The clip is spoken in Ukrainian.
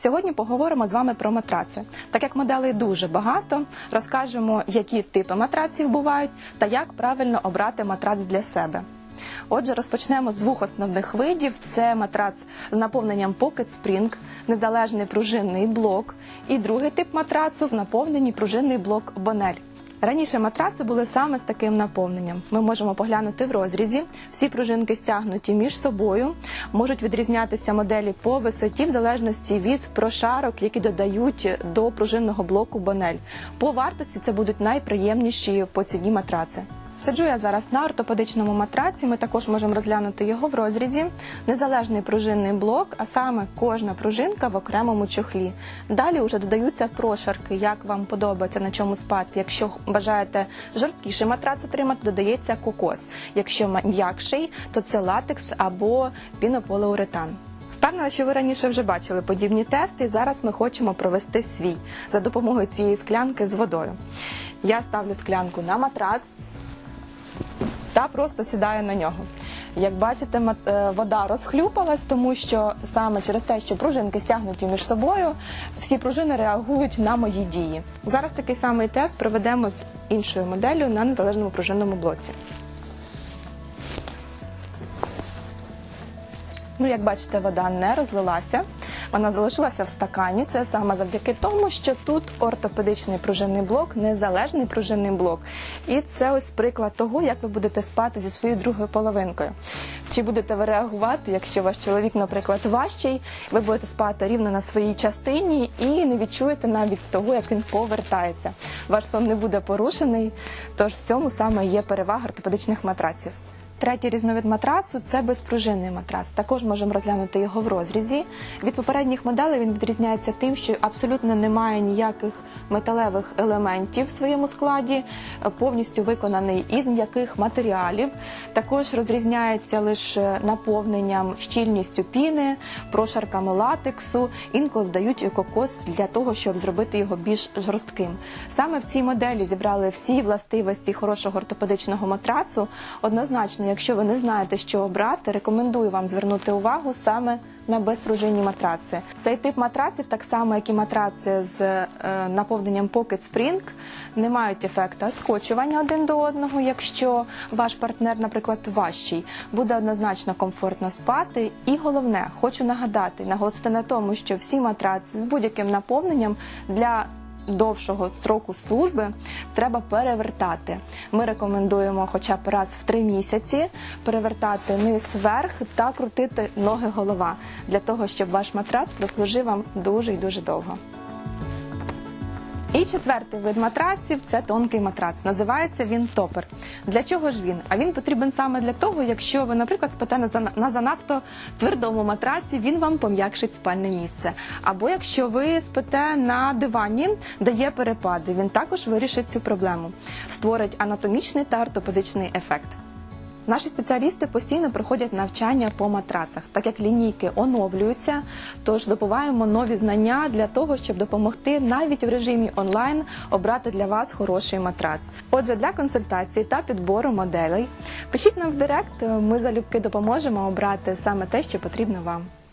Сьогодні поговоримо з вами про матраци. Так як моделей дуже багато, розкажемо, які типи матраців бувають та як правильно обрати матрац для себе. Отже, розпочнемо з двох основних видів: це матрац з наповненням Pocket Spring, незалежний пружинний блок, і другий тип матрацу в наповненні пружинний блок Бонель. Раніше матраци були саме з таким наповненням. Ми можемо поглянути в розрізі. Всі пружинки стягнуті між собою, можуть відрізнятися моделі по висоті в залежності від прошарок, які додають до пружинного блоку Бонель. По вартості це будуть найприємніші по ціні матраци. Сиджу я зараз на ортопедичному матраці. Ми також можемо розглянути його в розрізі. Незалежний пружинний блок, а саме кожна пружинка в окремому чохлі. Далі вже додаються прошарки, як вам подобається на чому спати. Якщо бажаєте жорсткіший матрац отримати, додається кокос. Якщо м'якший, то це латекс або пінополіуретан. Впевнена, що ви раніше вже бачили подібні тести, і зараз ми хочемо провести свій за допомогою цієї склянки з водою. Я ставлю склянку на матрац та просто сідаю на нього. Як бачите, е, вода розхлюпалась, тому що саме через те, що пружинки стягнуті між собою, всі пружини реагують на мої дії. Зараз такий самий тест проведемо з іншою моделлю на незалежному пружинному блоці. Ну, як бачите, вода не розлилася, вона залишилася в стакані. Це саме завдяки тому, що тут ортопедичний пружинний блок, незалежний пружинний блок. І це ось приклад того, як ви будете спати зі своєю другою половинкою. Чи будете ви реагувати, якщо ваш чоловік, наприклад, важчий, ви будете спати рівно на своїй частині і не відчуєте навіть того, як він повертається. Ваш сон не буде порушений, тож в цьому саме є перевага ортопедичних матраців. Третій різновид матрацу це безпружинний матрац. Також можемо розглянути його в розрізі. Від попередніх моделей він відрізняється тим, що абсолютно немає ніяких металевих елементів в своєму складі, повністю виконаний із м'яких матеріалів. Також розрізняється лише наповненням, щільністю піни, прошарками латексу. Інколи вдають кокос для того, щоб зробити його більш жорстким. Саме в цій моделі зібрали всі властивості хорошого ортопедичного матрацу. Однозначно, якщо ви не знаєте, що обрати, рекомендую вам звернути увагу саме на безпружинні матраци. Цей тип матраців, так само як і матраци з е, наповненням Pocket Spring, не мають ефекта скочування один до одного. Якщо ваш партнер, наприклад, важчий, буде однозначно комфортно спати. І головне, хочу нагадати, наголосити на тому, що всі матраци з будь-яким наповненням для довшого строку служби треба перевертати. Ми рекомендуємо хоча б раз в три місяці перевертати низ вверх та крутити ноги голова для того, щоб ваш матрац прослужив вам дуже і дуже довго. І четвертий вид матраців це тонкий матрац. Називається він топер. Для чого ж він? А він потрібен саме для того, якщо ви, наприклад, спите на зана- на занадто твердому матраці, він вам пом'якшить спальне місце. Або якщо ви спите на дивані, де є перепади, він також вирішить цю проблему, створить анатомічний та ортопедичний ефект. Наші спеціалісти постійно проходять навчання по матрацах, так як лінійки оновлюються, тож добуваємо нові знання для того, щоб допомогти навіть в режимі онлайн обрати для вас хороший матрац. Отже, для консультації та підбору моделей пишіть нам в директ. Ми залюбки допоможемо обрати саме те, що потрібно вам.